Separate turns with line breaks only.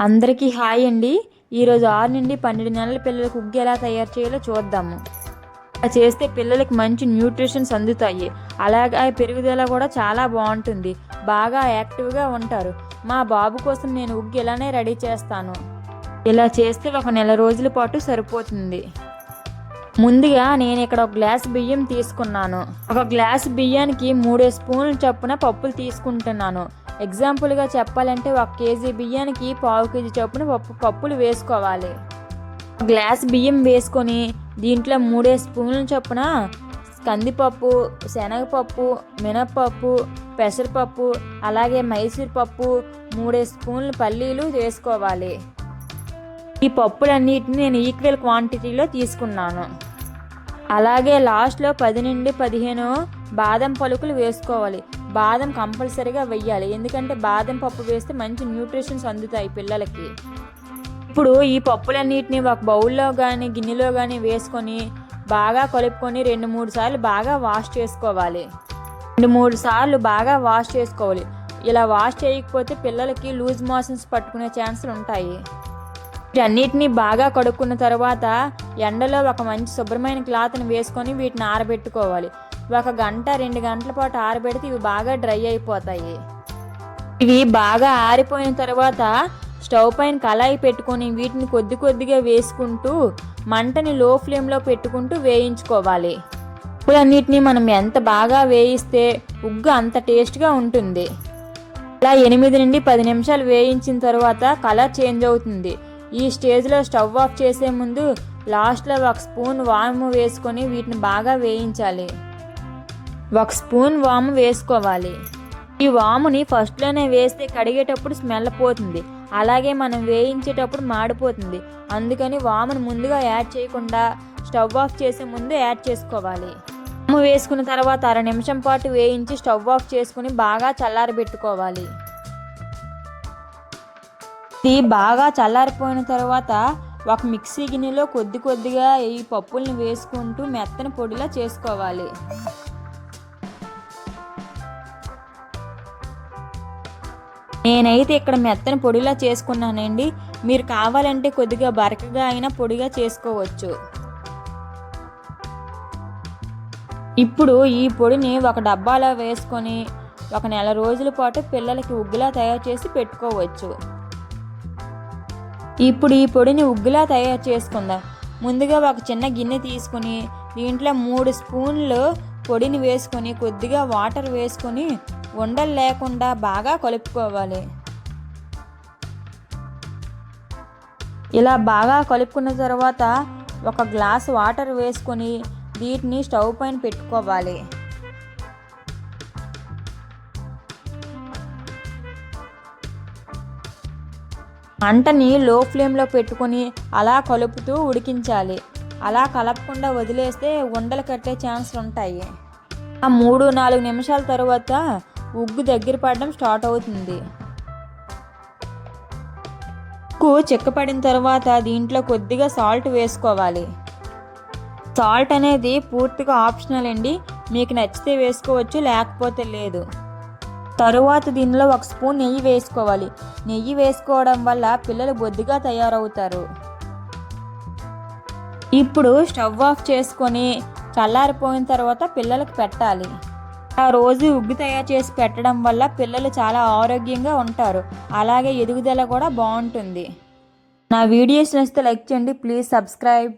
అందరికీ హాయ్ అండి. ఈరోజు ఆరు నుండి పన్నెండు నెలల పిల్లలకు ఉగ్గు ఎలా తయారు చేయాలో చూద్దాము. అలా చేస్తే పిల్లలకి మంచి న్యూట్రిషన్స్ అందుతాయి. అలాగే పెరుగుదల కూడా చాలా బాగుంటుంది. బాగా యాక్టివ్గా ఉంటారు. మా బాబు కోసం నేను ఉగ్గు ఇలానే రెడీ చేస్తాను. ఇలా చేస్తే ఒక నెల రోజుల పాటు సరిపోతుంది. ముందుగా నేను ఇక్కడ ఒక గ్లాస్ బియ్యం తీసుకున్నాను. ఒక గ్లాస్ బియ్యానికి మూడు స్పూన్ల చొప్పున పప్పులు తీసుకుంటున్నాను. ఎగ్జాంపుల్గా చెప్పాలంటే ఒక కేజీ బియ్యానికి పావు కేజీ చొప్పున పప్పు పప్పులు వేసుకోవాలి. గ్లాస్ బియ్యం వేసుకొని దీంట్లో మూడే స్పూన్ల చొప్పున కందిపప్పు శనగపప్పు మినప్పప్పు పెసరపప్పు అలాగే మైసూర్ పప్పు మూడే స్పూన్ల పల్లీలు వేసుకోవాలి. ఈ పప్పులన్నిటిని నేను ఈక్వల్ క్వాంటిటీలో తీసుకున్నాను. అలాగే లాస్ట్లో పది నుండి పదిహేను బాదం పలుకులు వేసుకోవాలి. బాదం కంపల్సరీగా వెయ్యాలి. ఎందుకంటే బాదం పప్పు వేస్తే మంచి న్యూట్రిషన్స్ అందుతాయి పిల్లలకి. ఇప్పుడు ఈ పప్పులన్నిటిని ఒక బౌల్లో కానీ గిన్నెలో కానీ వేసుకొని బాగా కలుపుకొని రెండు మూడు సార్లు బాగా వాష్ చేసుకోవాలి. రెండు మూడు సార్లు బాగా వాష్ చేసుకోవాలి. ఇలా వాష్ చేయకపోతే పిల్లలకి లూజ్ మోషన్స్ పట్టుకునే ఛాన్సులు ఉంటాయి. వీటన్నిటిని బాగా కడుక్కున్న తర్వాత ఎండలో ఒక మంచి శుభ్రమైన క్లాత్ని వేసుకొని వీటిని ఆరబెట్టుకోవాలి. ఒక గంట రెండు గంటల పాటు ఆరబెడితే ఇవి బాగా డ్రై అయిపోతాయి. ఇవి బాగా ఆరిపోయిన తర్వాత స్టవ్ పైన కళాయి పెట్టుకొని వీటిని కొద్ది కొద్దిగా వేసుకుంటూ మంటని లో ఫ్లేమ్లో పెట్టుకుంటూ వేయించుకోవాలి. ఇప్పుడన్నిటిని మనం ఎంత బాగా వేయిస్తే ఉగ్గు అంత టేస్ట్గా ఉంటుంది. ఇలా ఎనిమిది నుండి పది నిమిషాలు వేయించిన తర్వాత కలర్ చేంజ్ అవుతుంది. ఈ స్టేజ్లో స్టవ్ ఆఫ్ చేసే ముందు లాస్ట్లో ఒక స్పూన్ వాము వేసుకొని వీటిని బాగా వేయించాలి. ఒక స్పూన్ వాము వేసుకోవాలి. ఈ వాముని ఫస్ట్లోనే వేస్తే కడిగేటప్పుడు స్మెల్ పోతుంది. అలాగే మనం వేయించేటప్పుడు మాడిపోతుంది. అందుకని వామును ముందుగా యాడ్ చేయకుండా స్టవ్ ఆఫ్ చేసే ముందు యాడ్ చేసుకోవాలి. వాము వేసుకున్న తర్వాత అర నిమిషం పాటు వేయించి స్టవ్ ఆఫ్ చేసుకుని బాగా చల్లారబెట్టుకోవాలి. ఇది బాగా చల్లారిపోయిన తర్వాత ఒక మిక్సీ గిన్నెలో కొద్ది కొద్దిగా ఈ పప్పుల్ని వేసుకుంటూ మెత్తని పొడిలా చేసుకోవాలి. నేనైతే ఇక్కడ మెత్తని పొడిలా చేసుకున్నానండి. మీరు కావాలంటే కొద్దిగా బరకగా అయినా పొడిగా చేసుకోవచ్చు. ఇప్పుడు ఈ పొడిని ఒక డబ్బాలో వేసుకొని ఒక నెల రోజుల పాటు పిల్లలకి ఉగ్గులా తయారు చేసి పెట్టుకోవచ్చు. ఇప్పుడు ఈ పొడిని ఉగ్గులా తయారు చేసుకుందాం. ముందుగా ఒక చిన్న గిన్నె తీసుకుని దీంట్లో మూడు స్పూన్లు పొడిని వేసుకొని కొద్దిగా వాటర్ వేసుకొని ఉండలు లేకుండా బాగా కలుపుకోవాలి. ఇలా బాగా కలుపుకున్న తర్వాత ఒక గ్లాస్ వాటర్ వేసుకొని వీటిని స్టవ్ పైన పెట్టుకోవాలి. మంటని లో ఫ్లేమ్లో పెట్టుకొని అలా కలుపుతూ ఉడికించాలి. అలా కలపకుండా వదిలేస్తే ఉండలు కట్టే ఛాన్స్లు ఉంటాయి ఆ మూడు నాలుగు నిమిషాల తర్వాత ఉగ్గు దగ్గర పడడం స్టార్ట్ అవుతుంది. ఉగ్గు చిక్కపడిన తర్వాత దీంట్లో కొద్దిగా సాల్ట్ వేసుకోవాలి. సాల్ట్ అనేది పూర్తిగా ఆప్షనల్ అండి. మీకు నచ్చితే వేసుకోవచ్చు లేకపోతే లేదు. తరువాత దీనిలో ఒక స్పూన్ నెయ్యి వేసుకోవాలి. నెయ్యి వేసుకోవడం వల్ల పిల్లలు బొద్దుగా తయారవుతారు. ఇప్పుడు స్టవ్ ఆఫ్ చేసుకొని చల్లారిపోయిన తర్వాత పిల్లలకు పెట్టాలి. ఆ రోజు ఉగ్గు తయారు చేసి పెట్టడం వల్ల పిల్లలు చాలా ఆరోగ్యంగా ఉంటారు. అలాగే ఎదుగుదల కూడా బాగుంటుంది. నా వీడియోస్ నచ్చితే లైక్ చేయండి. Please subscribe.